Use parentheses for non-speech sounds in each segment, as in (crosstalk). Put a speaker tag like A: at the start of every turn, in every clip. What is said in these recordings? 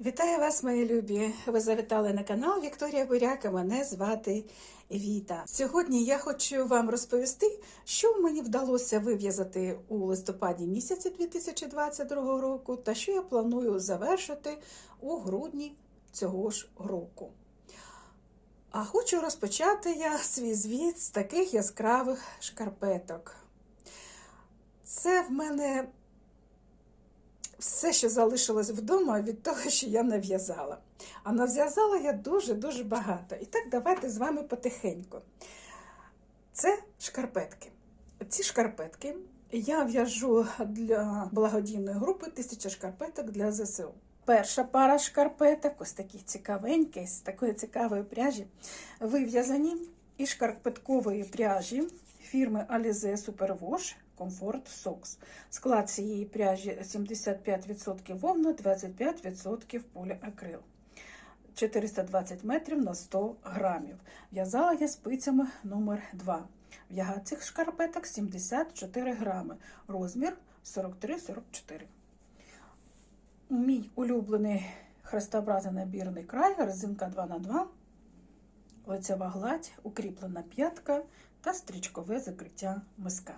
A: Вітаю вас, мої любі! Ви завітали на канал Вікторія Буряка. Мене звати Віта. Сьогодні я хочу вам розповісти, що мені вдалося вив'язати у листопаді місяці 2022 року, та що я планую завершити у грудні цього ж року. А хочу розпочати я свій звіт з таких яскравих шкарпеток. Це в мене все, що залишилось вдома від того, що я нав'язала. А нав'язала я дуже-дуже багато. І так, давайте з вами потихеньку. Це шкарпетки. Ці шкарпетки я в'яжу для благодійної групи тисяча шкарпеток для ЗСУ. Перша пара шкарпеток, ось такі цікавенькі, з такої цікавої пряжі, вив'язані із шкарпеткової пряжі фірми Alize Superwash Comfort Socks. Склад цієї пряжі 75% вовна, 25% поліакрил. 420 метрів на 100 грамів. В'язала я спицями номер 2 В'яга цих шкарпеток 74 грами. Розмір 43-44. Мій улюблений хрестообразний набірний край, резинка 2х2, лицева гладь, укріплена п'ятка та стрічкове закриття миска.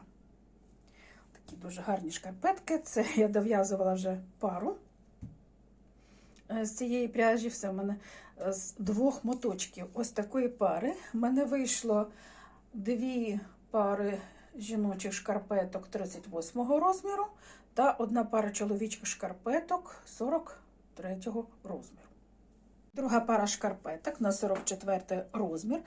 A: Такі дуже гарні шкарпетки. Це (laughs) я дов'язувала вже пару з цієї пряжі. Все в мене з двох моточків ось такої пари. В мене вийшло дві пари жіночих шкарпеток 38 розміру та одна пара чоловічих шкарпеток 43 розміру. Друга пара шкарпеток на 44 розмір.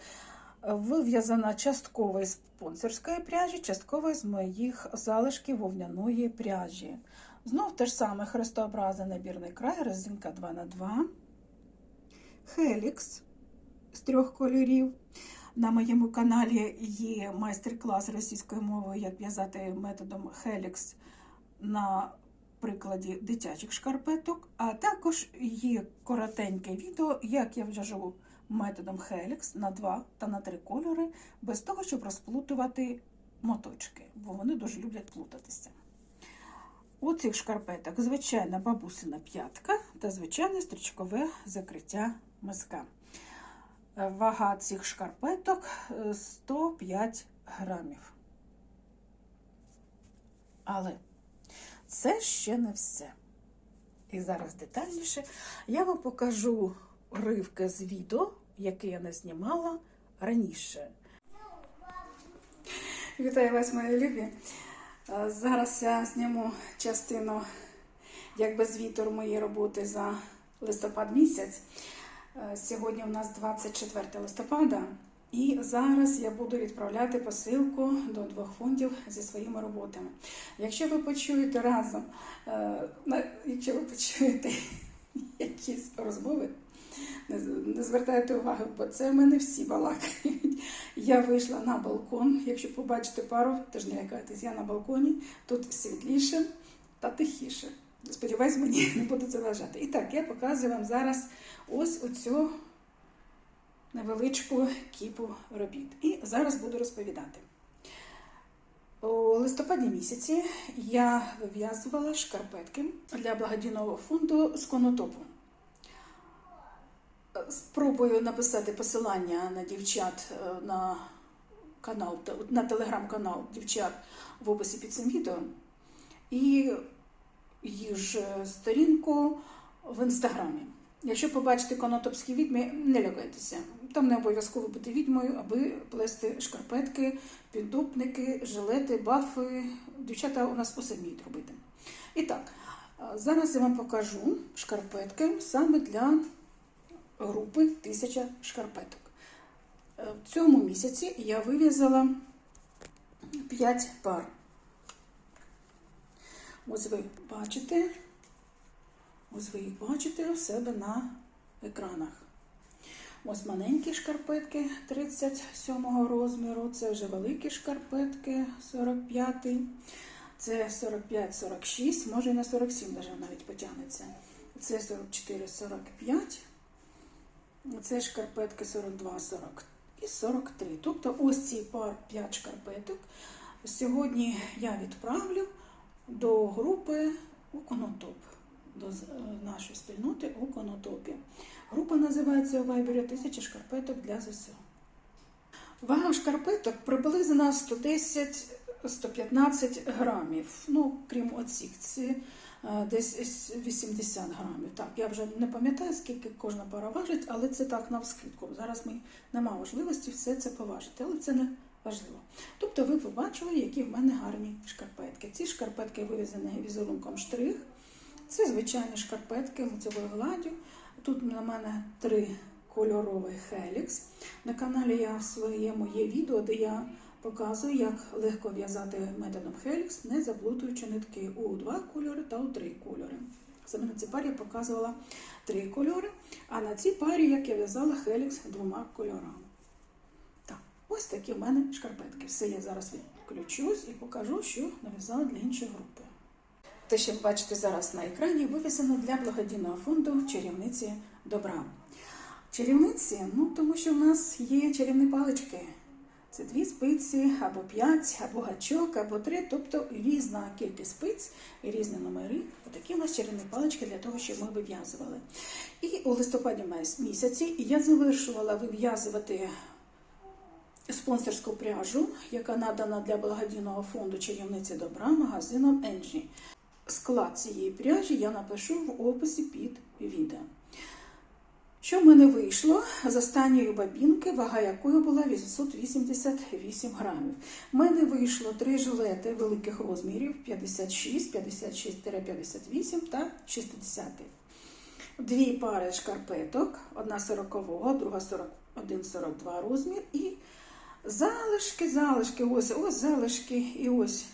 A: Вив'язана частково з спонсорської пряжі, частково з моїх залишків вовняної пряжі. Знов те ж саме хрестообразний набірний край, резинка 2х2, Хелікс з трьох кольорів. На моєму каналі є майстер-клас російською мовою, як в'язати методом Helix на прикладі дитячих шкарпеток, а також є коротеньке відео, як я в'яжу методом Helix на 2 та на 3 кольори, без того, щоб розплутувати моточки, бо вони дуже люблять плутатися. У цих шкарпеток звичайна бабусина п'ятка та звичайне стрічкове закриття миска. Вага цих шкарпеток 105 грамів. Але це ще не все. І зараз детальніше я вам покажу ривки з відео, яке я не знімала раніше. Вітаю вас, мої любі! Зараз я зніму частину якби звіту моєї роботи за листопад місяць. Сьогодні у нас 24 листопада, і зараз я буду відправляти посилку до двох фондів зі своїми роботами. Якщо ви почуєте разом, якщо ви почуєте (laughs) якісь розмови, не звертайте уваги, бо це в мене всі балакають. Я вийшла на балкон. Якщо побачите пару, теж не лякайтесь, я на балконі, тут світліше та тихіше. Сподіваюсь, мені не буде заважати. І так, я показую вам зараз ось оцю невеличку кіпу робіт. І зараз буду розповідати. У листопаді місяці я вив'язувала шкарпетки для благодійного фонду з конотопу. Спробую написати посилання на дівчат на канал, на телеграм-канал дівчат в описі під цим відео. І їх ж сторінку в інстаграмі. Якщо побачите конотопські відьми, не лякайтеся. Там не обов'язково бути відьмою, аби плести шкарпетки, піддупники, жилети, бафи. Дівчата у нас усе вміють робити. І так, зараз я вам покажу шкарпетки саме для групи 1000 шкарпеток. В цьому місяці я вив'язала 5 пар. Ось ви бачите, ось ви їх бачите у себе на екранах. Ось маленькі шкарпетки 37 розміру, це вже великі шкарпетки 45, це 45-46, може і на 47 навіть потягнеться. Це 44-45, це шкарпетки 42-40 і 43. Тобто ось ці пар 5 шкарпеток. Сьогодні я відправлю до групи у конотоп. до е, нашої спільноти у Конотопі. Група називається у Вайбері «Тисячі шкарпеток для ЗСУ. Вага шкарпеток приблизно 110-115 грамів. Ну, крім оцих, десь 80 грамів. Так, я вже не пам'ятаю, скільки кожна пара важить, але це так навскидку. Зараз ми нема можливості все це поважити, але це не важливо. Тобто ви побачили, які в мене гарні шкарпетки. Ці шкарпетки вивезені візерунком штрих. Це звичайні шкарпетки лицевою гладдю. Тут на мене три кольоровий хелікс. На каналі я в своєму є відео, де я показую, як легко в'язати методом хелікс, не заплутуючи нитки у два кольори та у три кольори. Саме на цій парі я показувала три кольори, а на цій парі, як я в'язала хелікс двома кольорами. Так, ось такі в мене шкарпетки. Все, я зараз відключусь і покажу, що нав'язала для іншої групи. Те, що ви бачите зараз на екрані, вивезено для благодійного фонду чарівниці добра. Чарівниці, ну тому що в нас є чарівні палички. Це дві спиці, або п'ять, або гачок, або три, тобто різна кількість спиць і різні номери. Отакі у нас чарівні палички для того, щоб ми вив'язували. І у листопаді місяці я завершувала вив'язувати спонсорську пряжу, яка надана для благодійного фонду чарівниці добра магазином Енджі. Склад цієї пряжі я напишу в описі під відео. Що в мене вийшло з останньої бабінки, вага якої була 888 грамів. В мене вийшло три жилети великих розмірів 56, 56-58 та 60. Дві пари шкарпеток, одна 40, друга 41, 42 розмір. І залишки, залишки, ось ось залишки і ось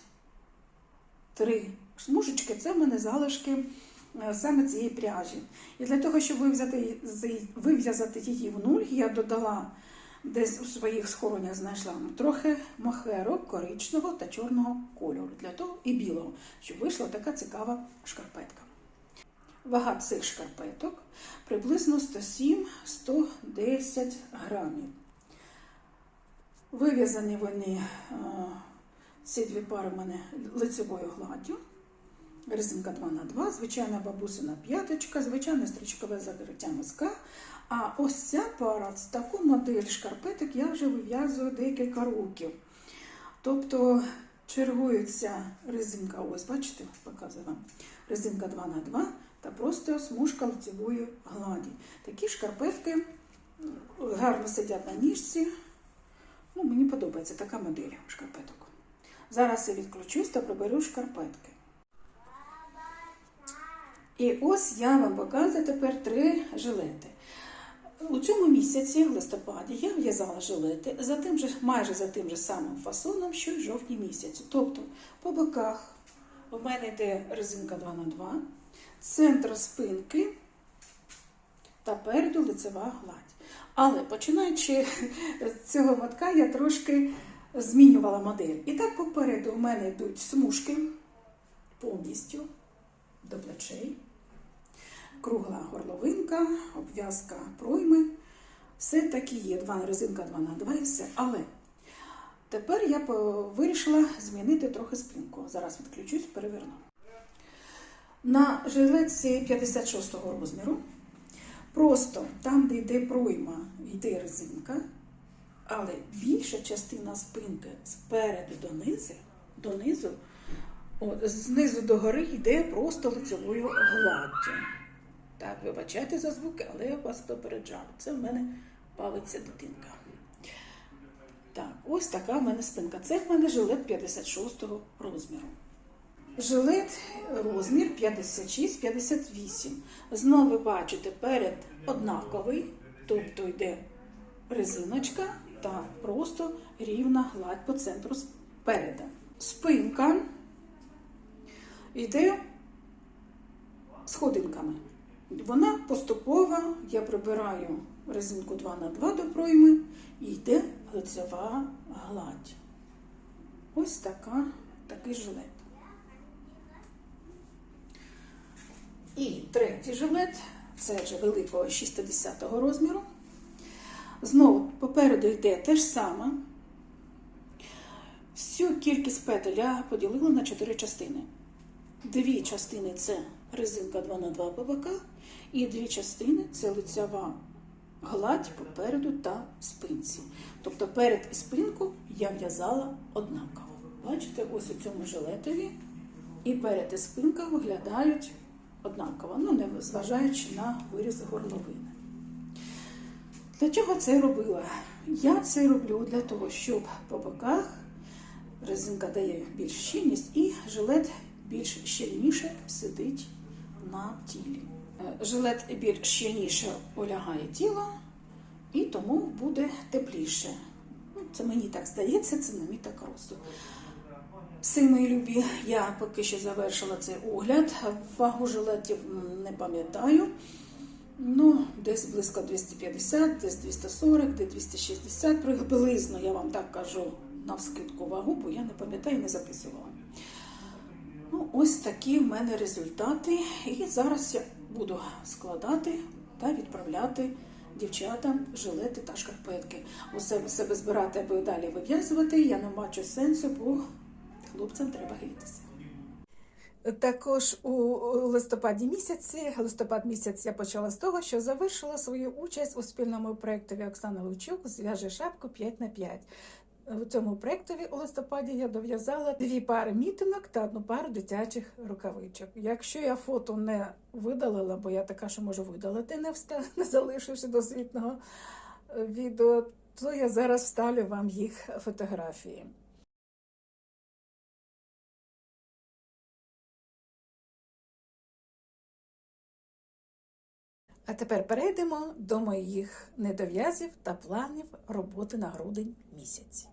A: три смужечки це в мене залишки саме цієї пряжі. І для того, щоб вив'язати, вив'язати її в нуль, я додала десь у своїх схоронях знайшла трохи мохерок коричневого та чорного кольору, для того і білого, щоб вийшла така цікава шкарпетка. Вага цих шкарпеток приблизно 107-110 грамів. Вив'язані вони, е, ці дві пари в мене лицевою гладдю. Резинка 2 на 2 звичайна бабусина п'яточка, звичайне стрічкове закриття миска. А ось ця пара, таку модель шкарпеток я вже вив'язую декілька років. Тобто чергується резинка, ось бачите, показую вам. Резинка 2 на 2 та просто смужка лицевої гладі. Такі шкарпетки гарно сидять на ніжці. Ну, мені подобається така модель шкарпеток. Зараз я відключусь та приберу шкарпетки. І ось я вам показую тепер три жилети. У цьому місяці, в листопаді, я в'язала жилети за тим же, майже за тим же самим фасоном, що й в жовтні місяці. Тобто по боках у мене йде резинка 2 на 2 центр спинки та переду лицева гладь. Але починаючи з цього мотка, я трошки змінювала модель. І так попереду у мене йдуть смужки повністю до плечей, кругла горловинка, обв'язка пройми. Все таки є. Два резинка 2 на 2 і все. Але тепер я вирішила змінити трохи спинку. Зараз відключусь, переверну. На жилетці 56 розміру. Просто там, де йде пройма, йде резинка, але більша частина спинки спереду донизу, донизу от, знизу до гори йде просто лицевою гладдю. Так, вибачайте за звуки, але я вас попереджаю. Це в мене палиться дитинка. Так, ось така в мене спинка. Це в мене жилет 56 розміру. Жилет розмір 56-58. Знову ви бачите перед однаковий, тобто йде резиночка та просто рівна гладь по центру спереду. Спинка йде сходинками. Вона поступово, я прибираю резинку 2 на 2 до пройми і йде лицева гладь. Ось така, такий жилет. І третій жилет, це вже великого 60 розміру. Знову попереду йде те ж саме. Всю кількість петель я поділила на 4 частини. Дві частини це резинка 2х2 по боках, і дві частини це лицьова гладь попереду та спинці. Тобто перед і спинку я в'язала однаково. Бачите, ось у цьому жилетові і перед і спинка виглядають однаково, ну не зважаючи на виріз горловини. Для чого це робила? Я це роблю для того, щоб по боках резинка дає більш щільність і жилет більш щільніше сидить на тілі. Е, Жилет більш щільніше олягає тіло і тому буде тепліше. Ну, Це мені так здається, це на мій так розсуд. Все, мої любі, я поки що завершила цей огляд. Вагу жилетів не пам'ятаю. Ну, десь близько 250, десь 240, десь 260. Приблизно я вам так кажу навскидку вагу, бо я не пам'ятаю, не записувала. Ну, ось такі в мене результати. І зараз я буду складати та відправляти дівчатам жилети та шкарпетки. Усе в себе збирати, аби далі вив'язувати. Я не бачу сенсу, бо хлопцям треба грітися. Також у листопаді місяці, листопад місяць я почала з того, що завершила свою участь у спільному проєктові Оксани Лучук «Зв'яжи шапку 5 на 5 У цьому проєктові у листопаді я дов'язала дві пари мітинок та одну пару дитячих рукавичок. Якщо я фото не видалила, бо я така, що можу видалити, не, вста... (laughs) залишивши дозвітного е, відео, то я зараз вставлю вам їх фотографії. А тепер перейдемо до моїх недов'язів та планів роботи на грудень місяць.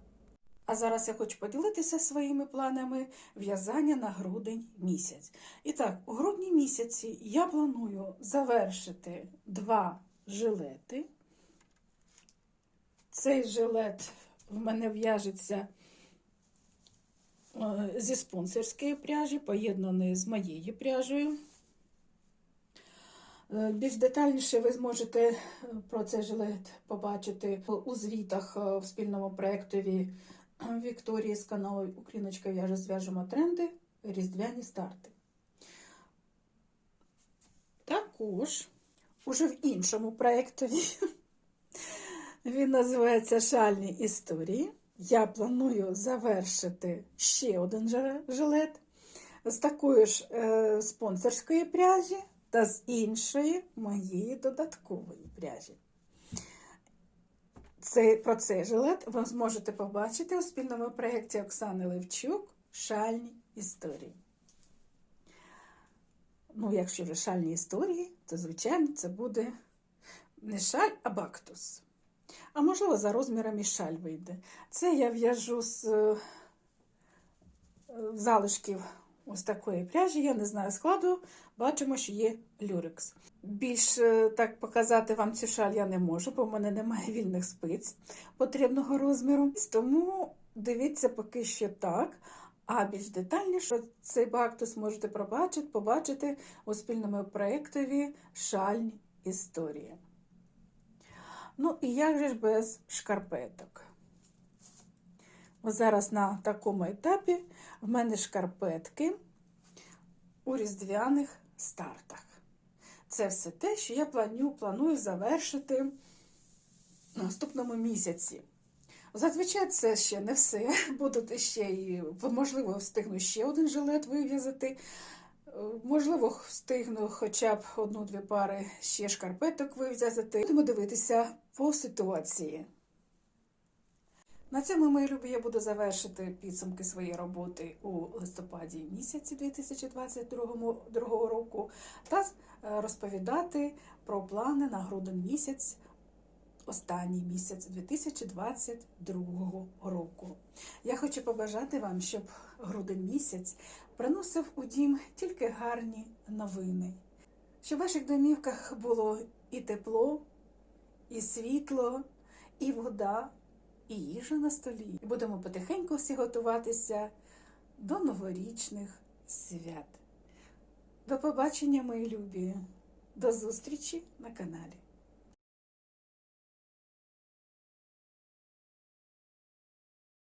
A: А зараз я хочу поділитися своїми планами в'язання на грудень місяць. І так, у грудні місяці я планую завершити два жилети. Цей жилет в мене в'яжеться е, зі спонсорської пряжі, поєднаний з моєю пряжею. Е, Більш детальніше ви зможете е, про цей жилет побачити у звітах в спільному проєктові (clears throat) Вікторії з каналу Україночка в'яже зв'яжемо тренди, різдвяні старти. Також уже в іншому проєктові (laughs) він називається Шальні історії. Я планую завершити ще один жилет з такої ж е, спонсорської пряжі та з іншої моєї додаткової пряжі. Цей, про цей жилет ви зможете побачити у спільному проєкті Оксани Левчук Шальні історії. Ну, якщо вже шальні історії, то, звичайно, це буде не шаль, а бактус. А можливо, за розмірами шаль вийде. Це я в'яжу з е, залишків ось такої пряжі, я не знаю складу, бачимо, що є люрекс. Більш е, так показати вам цю шаль я не можу, бо в мене немає вільних спиць потрібного розміру. Тому дивіться поки що так. А більш детальніше цей бактус можете побачити, побачити у спільному проєктові Шальні історії. Ну, і як же ж без шкарпеток? Зараз на такому етапі в мене шкарпетки у різдвяних стартах. Це все те, що я планую, планую завершити в наступному місяці. Зазвичай це ще не все. (laughs) Будуть ще і, можливо, встигну ще один жилет вив'язати. Можливо, встигну хоча б одну-дві пари ще шкарпеток вив'язати. Будемо дивитися по ситуації. На цьому, мої любі, я буду завершити підсумки своєї роботи у листопаді місяці 2022 року та розповідати про плани на грудень місяць, останній місяць 2022 року. Я хочу побажати вам, щоб грудень місяць приносив у дім тільки гарні новини, щоб в ваших домівках було і тепло, і світло, і вода і їжа на столі. І будемо потихеньку всі готуватися до новорічних свят. До побачення, мої любі, до зустрічі на каналі.